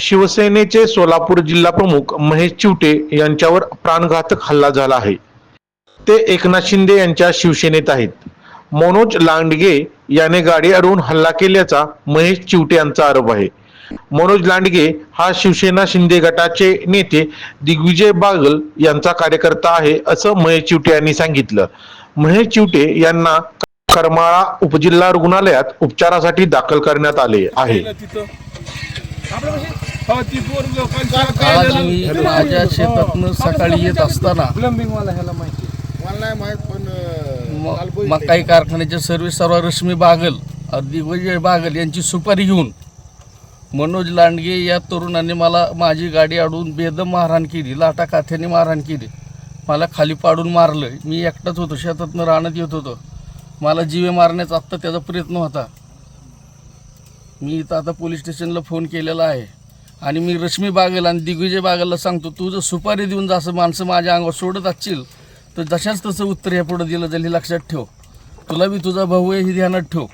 शिवसेनेचे सोलापूर जिल्हा प्रमुख महेश चिवटे यांच्यावर प्राणघातक हल्ला झाला आहे. ते एकनाथ शिंदे यांच्या शिवसेनेत आहेत. मनोज लांडगे याने गाडी अडवून हल्ला केल्याचा महेश चिवटे यांचा आरोप आहे. मनोज लांडगे हा शिवसेना शिंदे गटाचे नेते दिग्विजय बागल यांचा कार्यकर्ता आहे असं महेश चिवटे यांनी सांगितलं. महेश चिवटे यांना करमाळा उपजिल्हा रुग्णालयात उपचारासाठी दाखल करण्यात आले आहे. आज मी माझ्या शेतातनं सकाळी येत असताना प्लंबिंग ह्याला माहिती मला नाही पण मकाई कारखान्याचे सर्व्हिस सर्व रश्मी बागल दिग्विजय बागल यांची सुपारी घेऊन मनोज लांडगे या तरुणाने मला माझी गाडी अडवून बेदम मारहाण केली लाटा काथ्याने मारहाण केली. मला खाली पाडून मारलं मी एकटाच होतो शेतातनं राहण्यात येत होतो. मला जीवे मारण्याचा आत्ता त्याचा प्रयत्न होता. मी इथं आता पोलीस स्टेशनला फोन केलेला आहे. आणि मी रश्मी बागेल आणि दिग्विजय बागेलला सांगतो तू जर सुपारी देऊन जसं माणसं माझ्या अंगावर सोडत असशील तर जशाच तसं उत्तर या पुढं दिलं जाईल हे लक्षात ठेव. तुला बी तुझा भाऊ आहे ही ध्यानात ठेव.